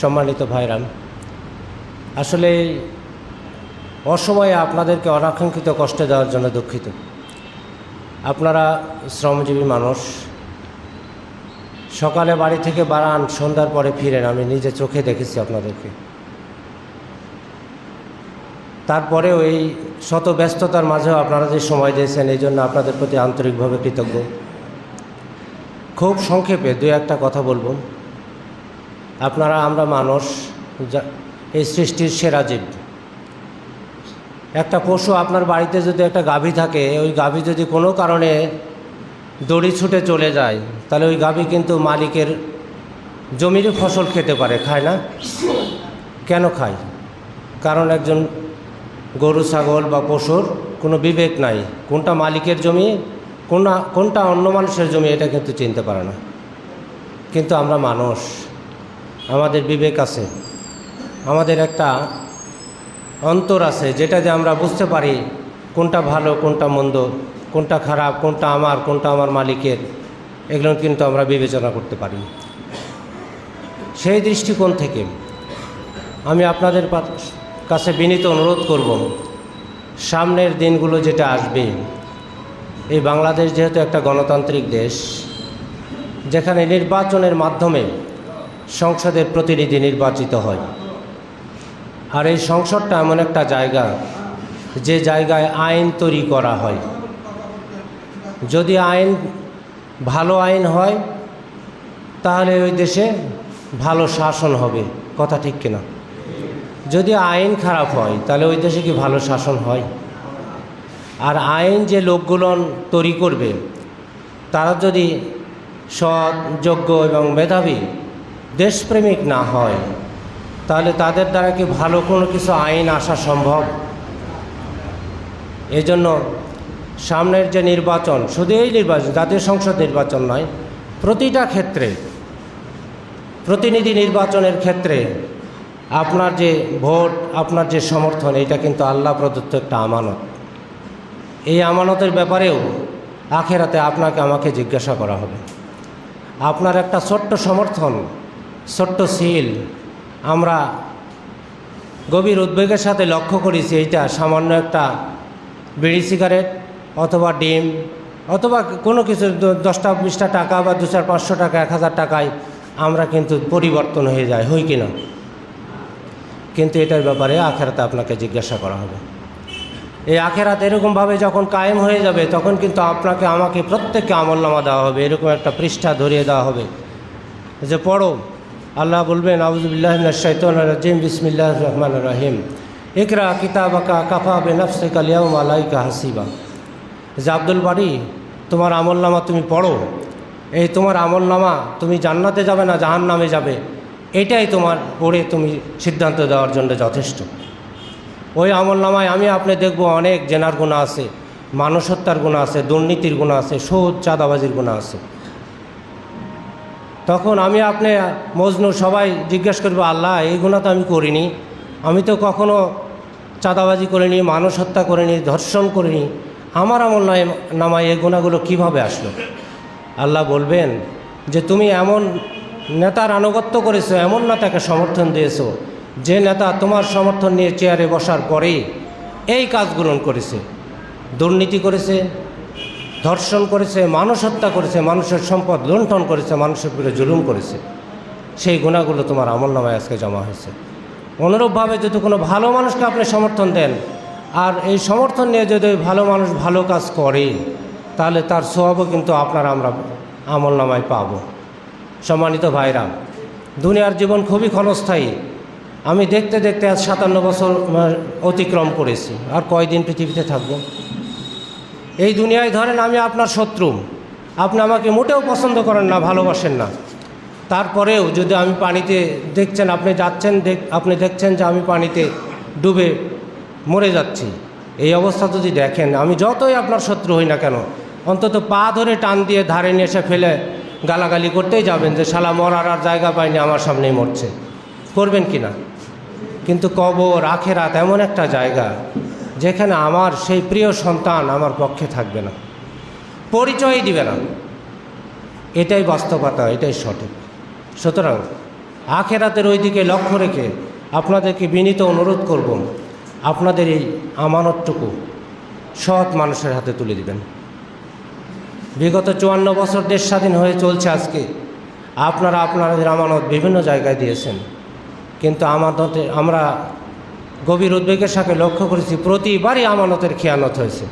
সম্মানিত ভাইরাম আসলে অসময়ে আপনাদেরকে অনাকাঙ্ক্ষিত কষ্ট দেওয়ার জন্য দুঃখিত। আপনারা শ্রমজীবী মানুষ, সকালে বাড়ি থেকে বাড়ান সন্ধ্যার পরে ফিরেন, আমি নিজে চোখে দেখেছি আপনাদেরকে। তারপরেও এই শত ব্যস্ততার মাঝেও আপনারা যে সময় দিয়েছেন, এই জন্য আপনাদের প্রতি আন্তরিকভাবে কৃতজ্ঞ। খুব সংক্ষেপে দু একটা কথা বলব। আপনারা, আমরা মানুষ এই সৃষ্টির সেরা জীব। একটা পশু আপনার বাড়িতে যদি একটা গাভী থাকে, ওই গাভী যদি কোনো কারণে দড়ি ছুটে চলে যায়, তাহলে ওই গাভী কিন্তু মালিকের জমিরই ফসল খেতে পারে, খায় না? কেন খায়? কারণ একজন গরু, ছাগল বা পশুর কোনো বিবেক নাই। কোনটা মালিকের জমি কোনটা অন্য মানুষের জমি, এটা কিন্তু চিনতে পারে না। কিন্তু আমরা মানুষ আমাদের বিবেক আছে, আমাদের একটা অন্তর আছে যেটা দিয়ে আমরা বুঝতে পারি কোনটা ভালো, কোনটা মন্দ, কোনটা খারাপ, কোনটা আমার কোনটা আমার মালিকের, এগুলো কিন্তু আমরা বিবেচনা করতে পারি। সেই দৃষ্টিকোণ থেকে আমি আপনাদের কাছে বিনীত অনুরোধ করব, সামনের দিনগুলো যেটা আসবে, এই বাংলাদেশ যেহেতু একটা গণতান্ত্রিক দেশ, যেখানে নির্বাচনের মাধ্যমে সংসদের প্রতিনিধি নির্বাচিত হয়। আর এই সংসদটা এমন একটা জায়গা, যে জায়গায় আইন তৈরি করা হয়। যদি আইন, ভালো আইন হয়, তাহলে ওই দেশে ভালো শাসন হবে। কথা ঠিক কিনা? যদি আইন খারাপ হয়, তাহলে ওই দেশে কি ভালো শাসন হয়? আর আইন যে লোকগুলো তৈরি করবে, তারা যদি সৎ, যোগ্য এবং মেধাবী দেশপ্রেমিক না হয়, তাহলে তাদের দ্বারা কি ভালো কোনো কিছু আইন আসা সম্ভব? এই জন্য সামনের যে নির্বাচন শুধু এই নির্বাচন, জাতীয় সংসদ নির্বাচন নয়, প্রতিটা ক্ষেত্রে, প্রতিনিধি নির্বাচনের ক্ষেত্রে আপনার যে ভোট, আপনার যে সমর্থন, এটা কিন্তু আল্লাহ প্রদত্ত একটা আমানত। এই আমানতের ব্যাপারেও আখেরাতে আপনাকে আমাকে জিজ্ঞাসা করা হবে। আপনার একটা ছোট্ট সমর্থন ছোট্ট সিল। আমরা গভীর উদ্বেগের সাথে লক্ষ্য করেছি এইটা সামান্য একটা বিড়ি সিগারেট অথবা ডিম অথবা কোনো কিছু দশটা, বিশটা টাকা বা দু চার, পাঁচশো টাকা, এক হাজার টাকায় আমরা কিন্তু পরিবর্তন হয়ে যায় হই কিনা কিন্তু এটার ব্যাপারে আখেরাতে আপনাকে জিজ্ঞাসা করা হবে। এই আখেরাত এরকমভাবে যখন কায়েম হয়ে যাবে, তখন কিন্তু আপনাকে, আমাকে প্রত্যেককে আমলনামা দেওয়া হবে, এরকম একটা পৃষ্ঠা ধরিয়ে দেওয়া হবে যে পড়ো। আল্লাহ বলবেন আউজুবিল্লাহ শৈতন রাজিম বিসমিল্লাহ রহমান রাহিম। ইকরা কিতাবাকা কাফা বে নফসে কালিয়াউ মালাইকা হাসিবা যে আব্দুল বাড়ি তোমার আমলনামা তুমি পড়ো। এই তোমার আমলনামা তুমি জান্নাতে যাবে না জাহান নামে যাবে। এটাই তোমার পড়ে তুমি সিদ্ধান্ত দেওয়ার জন্য যথেষ্ট। ওই আমল নামায় আমি আপনি দেখব অনেক জেনার গুণা আছে মানুষ হত্যার গুণা আছে, দুর্নীতির গুণা আছে সুদ চাঁদাবাজির গুণা আছে। তখন আমি আপনি মজনু সবাই জিজ্ঞেস করব, আল্লাহ, এই গুণা তো আমি করিনি। আমি তো কখনো চাঁদাবাজি করিনি, মানুষ হত্যা করিনি, ধর্ষণ করিনি। আমার আমল নাই- নামায় এই গুণাগুলো কীভাবে আসলো? আল্লাহ বলবেন যে, তুমি এমন নেতার আনুগত্য করেছ, এমন নেতাকে সমর্থন দিয়েছ, যে নেতা তোমার সমর্থন নিয়ে চেয়ারে বসার পরেই এই কাজগুলো করেছে, দুর্নীতি করেছে ধর্ষণ করেছে, মানুষ হত্যা করেছে, মানুষের সম্পদ লুণ্ঠন করেছে, মানুষের উপরে জুলুম করেছে। সেই গুণাগুলো তোমার আমল নামায় আজকে জমা হয়েছে। অনুরূপভাবে যদি কোনো ভালো মানুষকে আপনি সমর্থন দেন, আর এই সমর্থন নিয়ে যদি ওই ভালো মানুষ ভালো কাজ করে, তাহলে তার স্বভাবও কিন্তু আপনার আমরা আমল নামায় পাব। সম্মানিত ভাইরা, দুনিয়ার জীবন খুবই ক্ষণস্থায়ী। আমি দেখতে দেখতে আজ সাতান্ন বছর অতিক্রম করেছি। আর কয়দিন পৃথিবীতে থাকব? এই দুনিয়ায় ধরেন আমি আপনার শত্রু। আপনি আমাকে মোটেও পছন্দ করেন না, ভালোবাসেন না। তারপরেও যদি আমি পানিতে দেখছেন, আপনি যাচ্ছেন আপনি দেখছেন যে আমি পানিতে ডুবে মরে যাচ্ছি। এই অবস্থা যদি দেখেন, আমি যতই আপনার শত্রু হই না কেন, অন্তত পা ধরে টান দিয়ে ধারে নিয়ে এসে ফেলে গালাগালি করতেই যাবেন যে, শালা, মরার আর জায়গা পায়নি আমার সামনেই মরছে। করবেন কি না? কিন্তু কবর, আখেরাত এমন একটা জায়গা যেখানে আমার সেই প্রিয় সন্তান আমার পক্ষে থাকবে না। পরিচয়ই দিবে না। এটাই বাস্তবতা, এটাই সঠিক। সুতরাং আখেরাতের ওই দিকে লক্ষ্য রেখে আপনাদেরকে বিনীত অনুরোধ করব, আপনাদের এই আমানতটুকু সৎ মানুষের হাতে তুলে দিবেন। বিগত চুয়ান্ন বছর দেশ স্বাধীন হয়ে চলছে আজকে। আপনারা আপনাদের আমানত বিভিন্ন জায়গায় দিয়েছেন। কিন্তু আমানতে, আমরা গভীর উদ্বেগের সাথে লক্ষ্য করেছি, প্রতিবারই আমানতের খেয়ানত হয়েছে।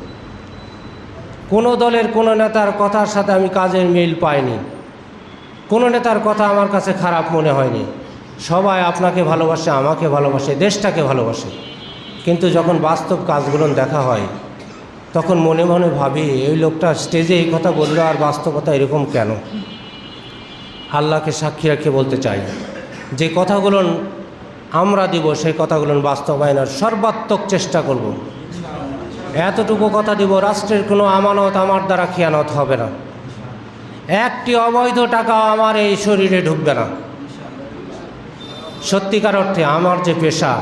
কোনো দলের কোনো নেতার কথার সাথে আমি কাজের মিল পাইনি। কোনো নেতার কথা আমার কাছে খারাপ মনে হয়নি। সবাই আপনাকে ভালোবাসে, আমাকে ভালোবাসে, দেশটাকে ভালোবাসে। কিন্তু যখন বাস্তব কাজগুলো দেখা হয়, তখন মনে মনে ভাবি, এই লোকটা স্টেজে এই কথা বলল আর বাস্তবতা এরকম কেন? আল্লাহকে সাক্ষী রেখে বলতে চাই। যে কথাগুলো আমরা দিব সেই কথাগুলো বাস্তবায়নের সর্বাত্মক চেষ্টা করব। এতটুকু কথা দিব, রাষ্ট্রের কোনো আমানত আমার দ্বারা খেয়ানত হবে না। একটি অবৈধ টাকা আমার এই শরীরে ঢুকবে না। সত্যিকার অর্থে আমার যে পেশা,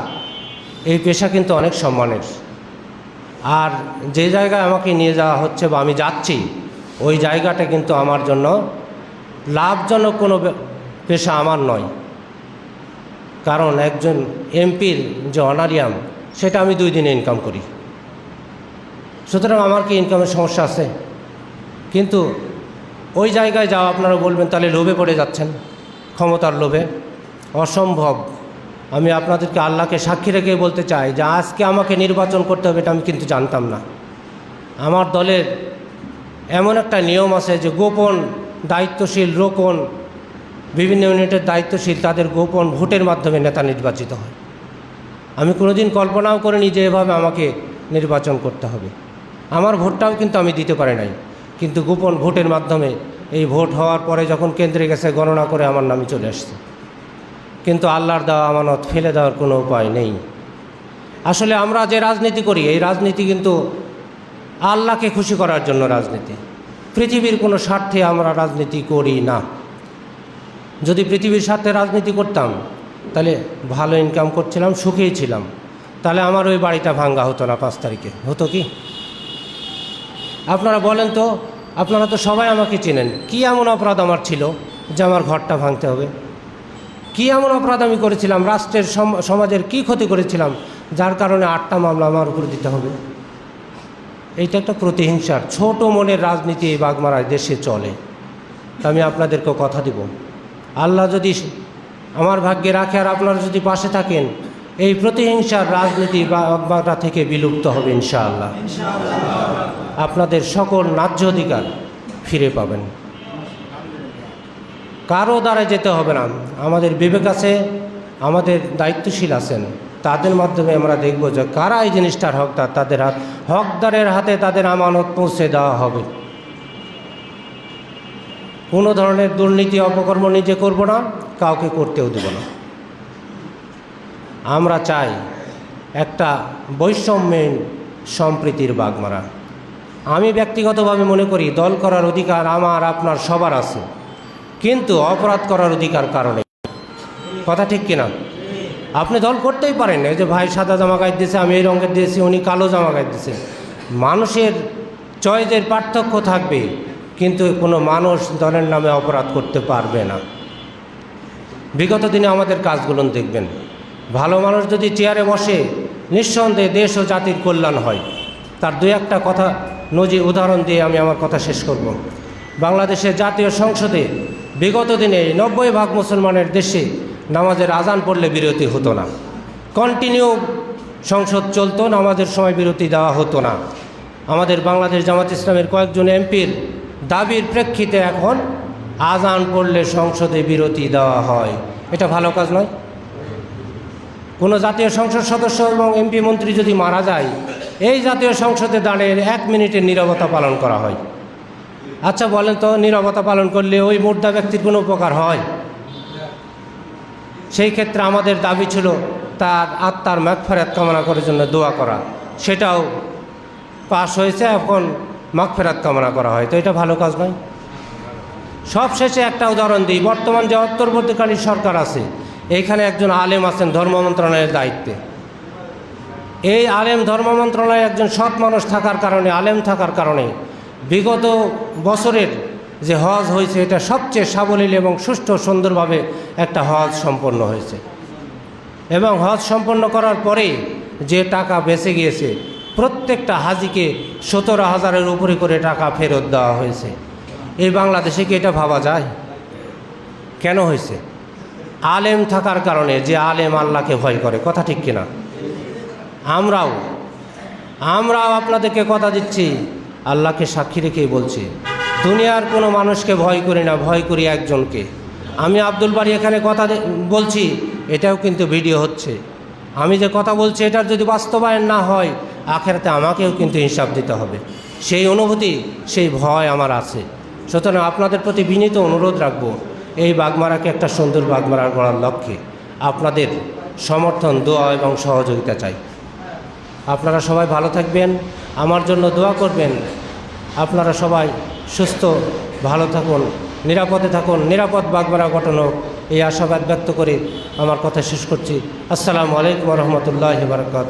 এই পেশা কিন্তু অনেক সম্মানের। আর যে জায়গায় আমাকে নিয়ে যাওয়া হচ্ছে বা আমি যাচ্ছি, ওই জায়গাটা কিন্তু আমার জন্য লাভজনক কোনো পেশা আমার নয়। কারণ একজন এমপির যে অনারিয়াম, সেটা আমি দুই দিনে ইনকাম করি। সুতরাং আমার কি ইনকামের সমস্যা আছে? কিন্তু ওই জায়গায় যাওয়া আপনারা বলবেন, তাহলে লোভে পড়ে যাচ্ছেন, ক্ষমতার লোভে। অসম্ভব। আমি আপনাদেরকে আল্লাহকে সাক্ষী রেখে বলতে চাই যে, আজকে আমাকে নির্বাচন করতে হবে এটা আমি কিন্তু জানতাম না। আমার দলের এমন একটা নিয়ম আছে যে, গোপন দায়িত্বশীল রোপণ বিভিন্ন ইউনিটের দায়িত্বশীল তাদের গোপন ভোটের মাধ্যমে নেতা নির্বাচিত হয়। আমি কোনোদিন কল্পনাও করিনি যে এভাবে আমাকে নির্বাচন করতে হবে। আমার ভোটটাও কিন্তু আমি দিতে পারি নাই। কিন্তু গোপন ভোটের মাধ্যমে এই ভোট হওয়ার পরে যখন কেন্দ্রে গেছে, গণনা করে আমার নামে চলে আসছে। কিন্তু আল্লাহর দেওয়া আমানত ফেলে দেওয়ার কোনো উপায় নেই। আসলে আমরা যে রাজনীতি করি, এই রাজনীতি কিন্তু আল্লাহকে খুশি করার জন্য রাজনীতি। পৃথিবীর কোনো স্বার্থে আমরা রাজনীতি করি না। যদি পৃথিবীর স্বার্থে রাজনীতি করতাম, তাহলে ভালো ইনকাম করছিলাম, সুখেই ছিলাম। তাহলে আমার ওই বাড়িটা ভাঙ্গা হতো না পাঁচ তারিখে। হতো কি? আপনারা বলেন তো, আপনারা তো সবাই আমাকে চেনেন। কি এমন অপরাধ আমার ছিল যে আমার ঘরটা ভাঙতে হবে? কি এমন অপরাধ আমি করেছিলাম? রাষ্ট্রের সম- সমাজের কি ক্ষতি করেছিলাম? যার কারণে আটটা মামলা আমার উপরে দিতে হবে? এইটা একটা প্রতিহিংসার, ছোট মনের রাজনীতি এই বাগমারায় দেশে চলে। আমি আপনাদেরকে কথা দিব। আল্লাহ যদি আমার ভাগ্যে রাখে আর আপনারা যদি পাশে থাকেন, এই প্রতিহিংসার রাজনীতি বা থেকে বিলুপ্ত হবে ইনশাআল্লাহ। আপনাদের সকল ন্যায্য অধিকার ফিরে পাবেন। কারও দ্বারা যেতে হবে না। আমাদের বিবেক আছে, আমাদের দায়িত্বশীল আছেন। তাদের মাধ্যমে আমরা দেখব যে কারা এই জিনিসটার হকদার। তাদের হাত হকদারের হাতে তাদের আমানত পৌঁছে দেওয়া হবে। কোনো ধরনের দুর্নীতি, অপকর্ম নিজে করব না, কাউকে করতেও দেব না। আমরা চাই একটা বৈষম্যহীন সম্প্রীতির বাগমারা। আমি ব্যক্তিগতভাবে মনে করি, দল করার অধিকার আমার, আপনার, সবার আছে। কিন্তু অপরাধ করার অধিকার কারণে কথা ঠিক কিনা? আপনি দল করতেই পারেন। এই যে ভাই সাদা জামা গায়ে দিয়েছে, আমি এই রঙের দিয়েছি, উনি কালো জামা গায়ে দিয়েছে। মানুষের চয়েসের পার্থক্য থাকবে। কিন্তু কোনো মানুষ দলের নামে অপরাধ করতে পারবে না। বিগত দিনে আমাদের কাজগুলো দেখবেন। ভালো মানুষ যদি চেয়ারে বসে, নিঃসন্দেহে দেশ ও জাতির কল্যাণ হয়। তার দু একটা কথা নজি উদাহরণ দিয়ে আমি আমার কথা শেষ করব। বাংলাদেশের জাতীয় সংসদে বিগত দিনে নব্বই ভাগ মুসলমানের দেশে নামাজের আজান পড়লে বিরতি হতো না। কন্টিনিউ সংসদ চলতো, নামাজের সময় বিরতি দেওয়া হতো না। আমাদের বাংলাদেশ জামাত ইসলামের কয়েকজন এমপির দাবির প্রেক্ষিতে এখন আজান পড়লে সংসদে বিরতি দেওয়া হয়। এটা ভালো কাজ নয়। কোনো জাতীয় সংসদ সদস্য এবং এমপি মন্ত্রী যদি মারা যায়, এই জাতীয় সংসদে দাঁড়িয়ে এক মিনিটের নীরবতা পালন করা হয়। আচ্ছা বলেন তো, নিরবতা পালন করলে ওই মুর্দা ব্যক্তির কোনো উপকার হয়? সেই ক্ষেত্রে আমাদের দাবি ছিল তার আত্মার মাগফেরাত কামনা করার জন্য দোয়া করা। সেটাও পাশ হয়েছে। এখন মাগফেরাত কামনা করা হয়। তো এটা ভালো কাজ নয় সব শেষে একটা উদাহরণ দিই। বর্তমান যে অন্তর্বর্তীকালীন সরকার আছে, এইখানে একজন আলেম আছেন ধর্ম মন্ত্রণালয়ের দায়িত্বে। এই আলেম ধর্ম মন্ত্রণালয়ে একজন সৎ মানুষ থাকার কারণে, আলেম থাকার কারণে বিগত বছরের যে হজ হয়েছে, এটা সবচেয়ে সাবলীল এবং সুষ্ঠু সুন্দরভাবে একটা হজ সম্পন্ন হয়েছে। এবং হজ সম্পন্ন করার পরে যে টাকা বেঁচে গিয়েছে প্রত্যেকটা হাজিকে সতেরো হাজারের উপরে করে টাকা ফেরত দেওয়া হয়েছে। এই বাংলাদেশে কি এটা ভাবা যায়? কেন হয়েছে? আলেম থাকার কারণে যে আলেম আল্লাহকে ভয় করে, কথা ঠিক কিনা? আমরাও আমরাও আপনাদেরকে কথা দিচ্ছি, আল্লাহকে সাক্ষী রেখেই বলছি, দুনিয়ার কোনো মানুষকে ভয় করি না, ভয় করি একজনকে। আমি আব্দুল বাড়ি এখানে কথা বলছি, এটাও কিন্তু ভিডিও হচ্ছে। আমি যে কথা বলছি, এটার যদি বাস্তবায়ন না হয় আখেরাতে আমাকেও কিন্তু হিসাব দিতে হবে। সেই অনুভূতি, সেই ভয় আমার আছে। সুতরাং আপনাদের প্রতি বিনীত অনুরোধ রাখব, এই বাগমারাকে একটা সুন্দর বাগমারা গড়ার লক্ষ্যে আপনাদের সমর্থন, দোয়া এবং সহযোগিতা চাই। আপনারা সবাই ভালো থাকবেন, আমার জন্য দোয়া করবেন। আপনারা সবাই সুস্থ, ভালো থাকুন, নিরাপদে থাকুন, নিরাপদ বাগমারা ঘটন হোক এই আশাবাদ ব্যক্ত করে আমার কথা শেষ করছি। আসসালামু আলাইকুম রহমতুল্লাহ বারকাত